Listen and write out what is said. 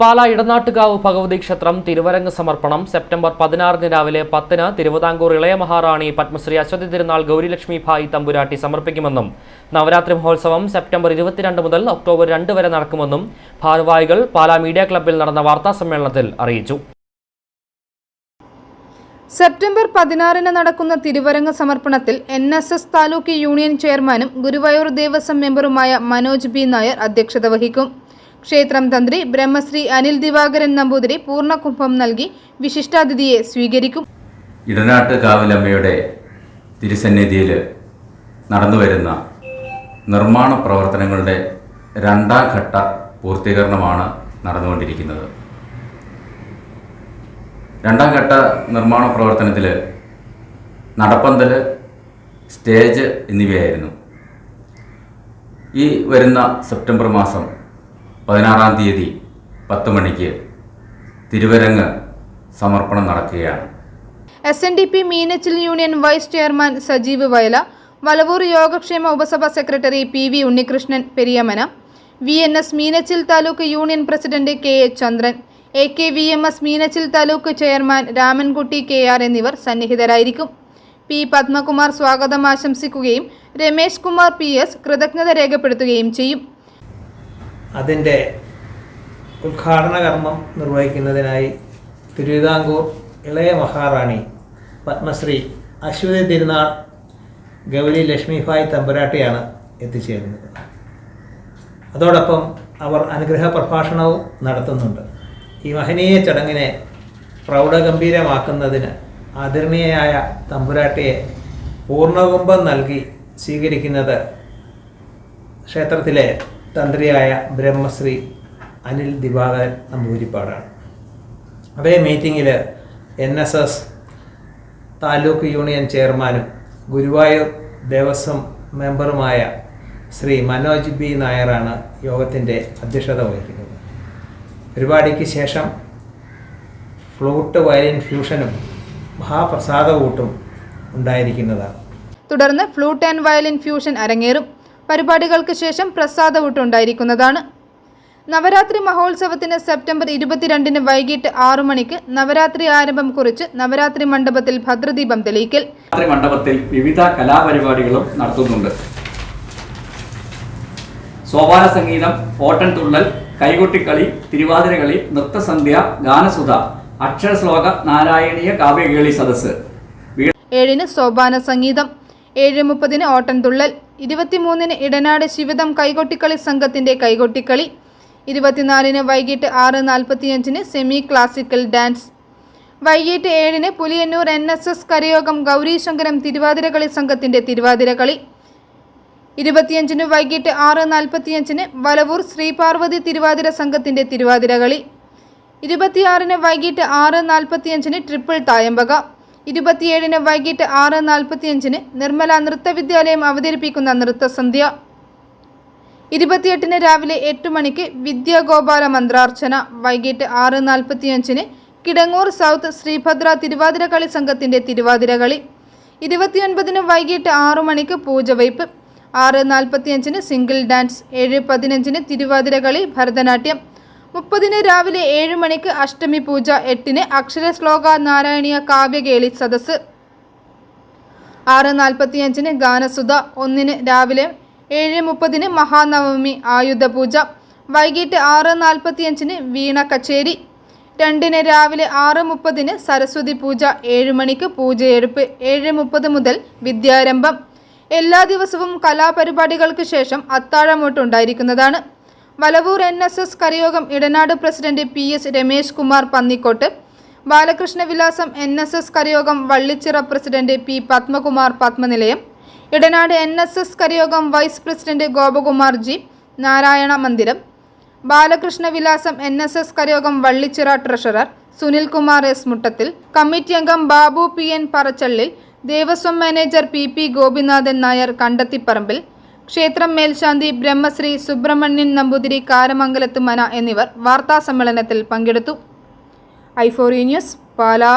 പാല ഇടനാട്ടുകാവ് ഭഗവതി ക്ഷേത്രം തിരുവരങ്ങ് സമർപ്പണം. സെപ്റ്റംബർ പതിനാറിന് രാവിലെ പത്തിന് തിരുവിതാംകൂർ ഇളയ മഹാറാണി പത്മശ്രീ അശ്വതി തിരുനാൾ ഗൗരിലക്ഷ്മി ഭായി തമ്പുരാട്ടി സമർപ്പിക്കുമെന്നും നവരാത്രി മഹോത്സവം സെപ്റ്റംബർ ഇരുപത്തിരണ്ട് മുതൽ ഒക്ടോബർ രണ്ട് വരെ നടക്കുമെന്നും ഭാരവാഹികൾ പാല മീഡിയ ക്ലബ്ബിൽ നടന്ന വാർത്താ സമ്മേളനത്തിൽ അറിയിച്ചു. സെപ്റ്റംബർ പതിനാറിന് നടക്കുന്ന തിരുവരങ്ങ സമർപ്പണത്തിൽ N S S taluk union ചെയർമാനും ഗുരുവായൂർ ദേവസ്വം മെമ്പറുമായ മനോജ് ബി നായർ അധ്യക്ഷത വഹിക്കും. ക്ഷേത്രം തന്ത്രി ബ്രഹ്മശ്രീ അനിൽ ദിവാകരൻ നമ്പൂതിരി പൂർണകുംഭം നൽകി വിശിഷ്ടാതിഥിയെ സ്വീകരിക്കും. ഇടനാട്ട് കാവിലമ്മയുടെ തിരുസന്നിധിയിൽ നടന്നുവരുന്ന നിർമ്മാണ പ്രവർത്തനങ്ങളുടെ രണ്ടാം ഘട്ട പൂർത്തീകരണമാണ് നടന്നുകൊണ്ടിരിക്കുന്നത്. രണ്ടാം ഘട്ട നിർമ്മാണ പ്രവർത്തനത്തിൽ നടപ്പന്തൽ സ്റ്റേജ് എന്നിവയായിരുന്നു. ഈ വരുന്ന സെപ്റ്റംബർ മാസം പതിനാറാം തീയതി പത്ത് മണിക്ക് തിരുവരങ്ങ് സമർപ്പണം നടക്കുകയാണ്. S N D P Meenachil union vice chairman Sajeev Vayala Valavoor Yogakshema Upasabha secretary P V Unnikrishnan Periyamana V N S Meenachil taluk union president K A Chandran A K V M S Meenachil taluk chairman Ramankutty K R എന്നിവർ സന്നിഹിതരായിരിക്കും. P Padmakumar സ്വാഗതം ആശംസിക്കുകയും Ramesh Kumar P S കൃതജ്ഞത രേഖപ്പെടുത്തുകയും ചെയ്യും. അതിന്റെ ഉദ്ഘാടന കർമ്മം നിർവഹിക്കുന്നതിനായി തിരുവിതാംകൂർ ഇളയ മഹാറാണി പത്മശ്രീ അശ്വതി തിരുനാൾ ഗൗരി ലക്ഷ്മിഭായ് തമ്പുരാട്ടിയാണ് എത്തിച്ചേരുന്നത്. അതോടൊപ്പം അവർ അനുഗ്രഹ പ്രഭാഷണവും നടത്തുന്നുണ്ട്. ഈ മഹനീയ ചടങ്ങിനെ പ്രൗഢഗംഭീരമാക്കുന്നതിന് ആദരണീയയായ തമ്പുരാട്ടിയെ പൂർണകുംഭം നൽകി സ്വീകരിക്കുന്നത് ക്ഷേത്രത്തിലെ തന്ത്രിയായ ബ്രഹ്മശ്രീ അനിൽ ദിവാകരൻ നമ്പൂരിപ്പാടാണ് അതേ മീറ്റിങ്ങിൽ N S S taluk union ചെയർമാനും ഗുരുവായൂർ ദേവസ്വം മെമ്പറുമായ ശ്രീ മനോജ് ബി നായറാണ് യോഗത്തിന്റെ അധ്യക്ഷത വഹിക്കുന്നത്. പരിപാടിക്ക് ശേഷം ഫ്ലൂട്ട് വയലിൻ ഫ്യൂഷനും മഹാപ്രസാദകൂട്ടും ഉണ്ടായിരിക്കുന്നതാണ്. തുടർന്ന് ഫ്ലൂട്ട് ആൻഡ് വയലിൻ ഫ്യൂഷൻ അരങ്ങേറും. പരിപാടികൾക്ക് ശേഷം പ്രസാദ പ്രസാദവൂട്ടുണ്ടായിരിക്കുന്നതാണ് നവരാത്രി മഹോത്സവത്തിന് സെപ്റ്റംബർ ഇരുപത്തിരണ്ടിന് വൈകിട്ട് ആറു മണിക്ക് നവരാത്രി ആരംഭം കുറിച്ച് നവരാത്രി മണ്ഡപത്തിൽ ഭദ്രദീപം തെളിയിക്കൽ. മണ്ഡപത്തിൽ വിവിധ കലാപരിപാടികളും നടത്തുന്നുണ്ട്. സോപാന സംഗീതം ഓട്ടൻതുള്ളൽ കൈകൊട്ടിക്കളി തിരുവാതിരകളി നൃത്തസന്ധ്യ ഗാനസുധ അക്ഷരശ്ലോക നാരായണീയ കാവ്യകേളി സദസ്സ്. ഏഴിന് സോപാന സംഗീതം. ഏഴ് മുപ്പതിന് ഓട്ടൻതുള്ളൽ ഇരുപത്തിമൂന്നിന് ഇടനാട് ശിവദം കൈകൊട്ടിക്കളി സംഘത്തിന്റെ കൈകൊട്ടിക്കളി ഇരുപത്തിനാലിന് വൈകിട്ട് ആറ് നാൽപ്പത്തിയഞ്ചിന് സെമി ക്ലാസിക്കൽ ഡാൻസ്. വൈകിട്ട് ഏഴിന് Puliyannoor N S S Karayogam Gowrishankaram Thiruvathirakali സംഘത്തിന്റെ തിരുവാതിരകളി. ഇരുപത്തിയഞ്ചിന് വൈകിട്ട് ആറ് നാൽപ്പത്തിയഞ്ചിന് വലവൂർ ശ്രീപാർവതി തിരുവാതിര സംഘത്തിന്റെ തിരുവാതിരകളി. ഇരുപത്തിയാറിന് വൈകിട്ട് ആറ് നാൽപ്പത്തിയഞ്ചിന് ട്രിപ്പിൾ തായമ്പക. ഇരുപത്തിയേഴിന് വൈകിട്ട് ആറ് നാൽപ്പത്തിയഞ്ചിന് നിർമ്മല നൃത്തവിദ്യാലയം അവതരിപ്പിക്കുന്ന നൃത്തസന്ധ്യ. ഇരുപത്തിയെട്ടിന് രാവിലെ എട്ട് മണിക്ക് വിദ്യാഗോപാല മന്ത്രാർച്ചന. വൈകിട്ട് ആറ് നാൽപ്പത്തിയഞ്ചിന് കിടങ്ങൂർ സൗത്ത് ശ്രീഭദ്ര തിരുവാതിരകളി സംഘത്തിന്റെ തിരുവാതിരകളി ഇരുപത്തിയൊൻപതിന് വൈകിട്ട് ആറു മണിക്ക് പൂജ പൂജവയ്പ് ആറ് നാൽപ്പത്തിയഞ്ചിന് സിംഗിൾ ഡാൻസ്. ഏഴ് പതിനഞ്ചിന് തിരുവാതിരകളി ഭരതനാട്യം. മുപ്പതിന് രാവിലെ ഏഴ് മണിക്ക് അഷ്ടമി പൂജ എട്ടിന് അക്ഷര ശ്ലോക നാരായണീയ കാവ്യകേളി സദസ്സ്. ആറ് നാൽപ്പത്തിയഞ്ചിന് ഗാനസുധ ഒന്നിന് രാവിലെ ഏഴ് മുപ്പതിന് മഹാനവമി ആയുധ പൂജ വൈകിട്ട് ആറ് നാൽപ്പത്തിയഞ്ചിന് വീണ കച്ചേരി രണ്ടിന് രാവിലെ ആറ് മുപ്പതിന് സരസ്വതി പൂജ ഏഴ് മണിക്ക് പൂജയെടുപ്പ് ഏഴ് മുപ്പത് മുതൽ വിദ്യാരംഭം. എല്ലാ ദിവസവും കലാപരിപാടികൾക്ക് ശേഷം അത്താഴമൂട്ടുണ്ടായിരിക്കുന്നതാണ് Valavoor N S S Karayogam Idanad president P S Ramesh Kumar Pannikkot Balakrishna Vilasam N S S Karayogam Vallichira president P Padmakumar Padmanilayam Idanad N S S Karayogam vice president Gopakumar G Narayana Mandiram Balakrishna Vilasam N S S Karayogam Vallichira treasurer Sunilkumar S Muttathil committee അംഗം Babu P N Parachallil Devaswom manager P P Gopinathan Nair Kandathiparambil ക്ഷേത്രം മേൽശാന്തി ബ്രഹ്മശ്രീ സുബ്രഹ്മണ്യൻ നമ്പൂതിരി കാരമംഗലത്ത് മന എന്നിവർ വാർത്താസമ്മേളനത്തിൽ പങ്കെടുത്തു. ഐഫോറി news Pala.